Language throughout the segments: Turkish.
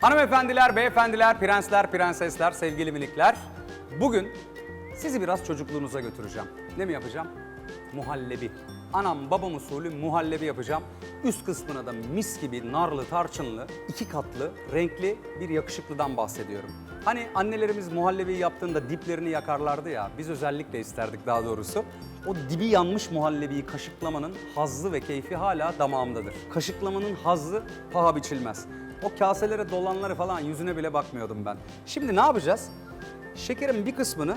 Hanımefendiler, beyefendiler, prensler, prensesler, sevgili minikler. Bugün sizi biraz çocukluğunuza götüreceğim. Ne mi yapacağım? Muhallebi. Anam babam usulü muhallebi yapacağım. Üst kısmına da mis gibi narlı, tarçınlı, iki katlı, renkli bir yakışıklıdan bahsediyorum. Hani annelerimiz muhallebi yaptığında diplerini yakarlardı ya, biz özellikle isterdik daha doğrusu. O dibi yanmış muhallebiyi kaşıklamanın hazzı ve keyfi hala damağımdadır. Kaşıklamanın hazzı paha biçilmez. O kaselere dolanları falan yüzüne bile bakmıyordum ben. Şimdi ne yapacağız? Şekerin bir kısmını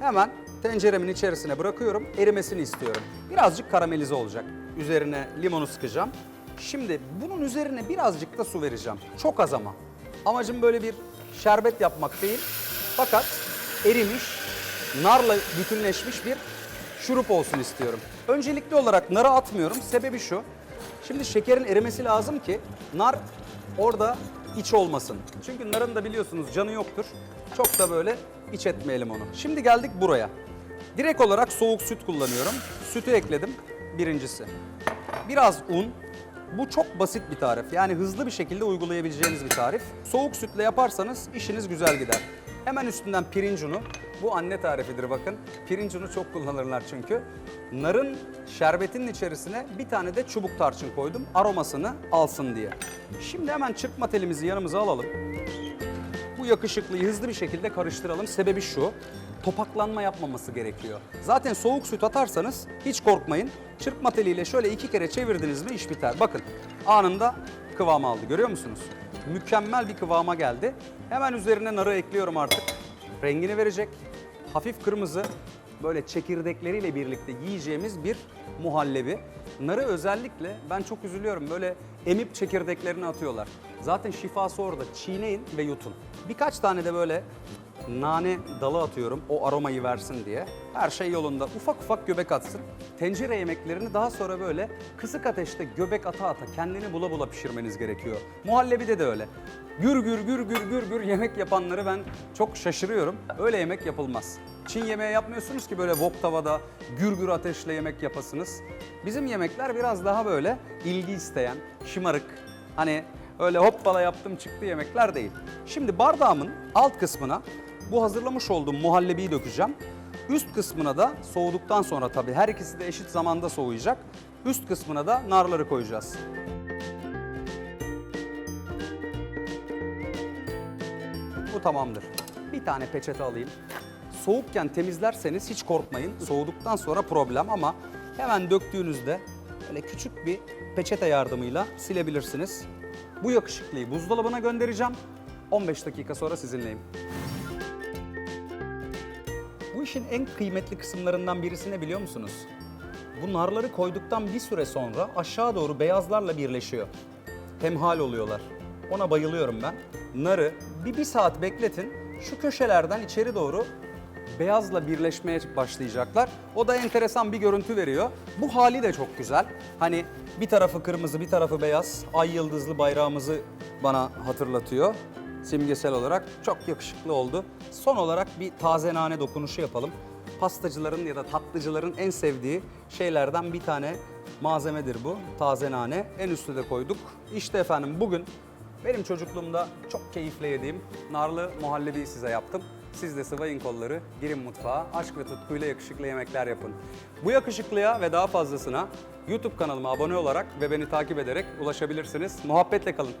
hemen tenceremin içerisine bırakıyorum. Erimesini istiyorum. Birazcık karamelize olacak. Üzerine limonu sıkacağım. Şimdi bunun üzerine birazcık da su vereceğim. Çok az ama. Amacım böyle bir şerbet yapmak değil. Fakat erimiş, narla bütünleşmiş bir şurup olsun istiyorum. Öncelikli olarak narı atmıyorum. Sebebi şu. Şimdi şekerin erimesi lazım ki nar orada iç olmasın. Çünkü narın da biliyorsunuz canı yoktur. Çok da böyle iç etmeyelim onu. Şimdi geldik buraya. Direkt olarak soğuk süt kullanıyorum. Sütü ekledim birincisi. Biraz un. Bu çok basit bir tarif. Yani hızlı bir şekilde uygulayabileceğiniz bir tarif. Soğuk sütle yaparsanız işiniz güzel gider. Hemen üstünden pirinç unu. Bu anne tarifidir bakın. Pirinç unu çok kullanırlar çünkü. Narın şerbetinin içerisine bir tane de çubuk tarçın koydum. Aromasını alsın diye. Şimdi hemen çırpma telimizi yanımıza alalım. Bu yakışıklıyı hızlı bir şekilde karıştıralım. Sebebi şu, topaklanma yapmaması gerekiyor. Zaten soğuk süt atarsanız hiç korkmayın. Çırpma teliyle şöyle iki kere çevirdiniz mi iş biter. Bakın anında kıvam aldı görüyor musunuz? Mükemmel bir kıvama geldi. Hemen üzerine narı ekliyorum artık. Rengini verecek. Hafif kırmızı böyle çekirdekleriyle birlikte yiyeceğimiz bir muhallebi. Narı özellikle ben çok üzülüyorum böyle emip çekirdeklerini atıyorlar. Zaten şifası orada. Çiğneyin ve yutun. Birkaç tane de böyle nane dalı atıyorum o aromayı versin diye. Her şey yolunda. Ufak ufak göbek atsın. Tencere yemeklerini daha sonra böyle kısık ateşte göbek ata ata kendini bula bula pişirmeniz gerekiyor. Muhallebide de öyle. Gür gür gür gür gür gür yemek yapanları ben çok şaşırıyorum. Öyle yemek yapılmaz. Çin yemeği yapmıyorsunuz ki böyle wok tavada gür gür ateşle yemek yapasınız. Bizim yemekler biraz daha böyle ilgi isteyen, şımarık, hani öyle hoppala yaptım çıktı yemekler değil. Şimdi bardağımın alt kısmına bu hazırlamış olduğum muhallebiyi dökeceğim. Üst kısmına da soğuduktan sonra tabii her ikisi de eşit zamanda soğuyacak. Üst kısmına da narları koyacağız. Bu tamamdır. Bir tane peçete alayım. Soğukken temizlerseniz hiç korkmayın. Soğuduktan sonra problem ama hemen döktüğünüzde böyle küçük bir peçete yardımıyla silebilirsiniz. Bu yakışıklıyı buzdolabına göndereceğim. 15 dakika sonra sizinleyim. Bu işin en kıymetli kısımlarından birisi ne biliyor musunuz? Bu narları koyduktan bir süre sonra aşağı doğru beyazlarla birleşiyor. Hemhal oluyorlar. Ona bayılıyorum ben. Narı bir, bir saat bekletin. Şu köşelerden içeri doğru beyazla birleşmeye başlayacaklar. O da enteresan bir görüntü veriyor. Bu hali de çok güzel. Hani bir tarafı kırmızı, bir tarafı beyaz. Ay yıldızlı bayrağımızı bana hatırlatıyor. Simgesel olarak çok yakışıklı oldu. Son olarak bir taze nane dokunuşu yapalım. Pastacıların ya da tatlıcıların en sevdiği şeylerden bir tane malzemedir bu. Taze nane. En üstü de koyduk. İşte efendim bugün benim çocukluğumda çok keyifle yediğim narlı muhallebi size yaptım. Siz de sıvayın kolları, girin mutfağa, aşk ve tutkuyla yakışıklı yemekler yapın. Bu yakışıklıya ve daha fazlasına YouTube kanalıma abone olarak ve beni takip ederek ulaşabilirsiniz. Muhabbetle kalın.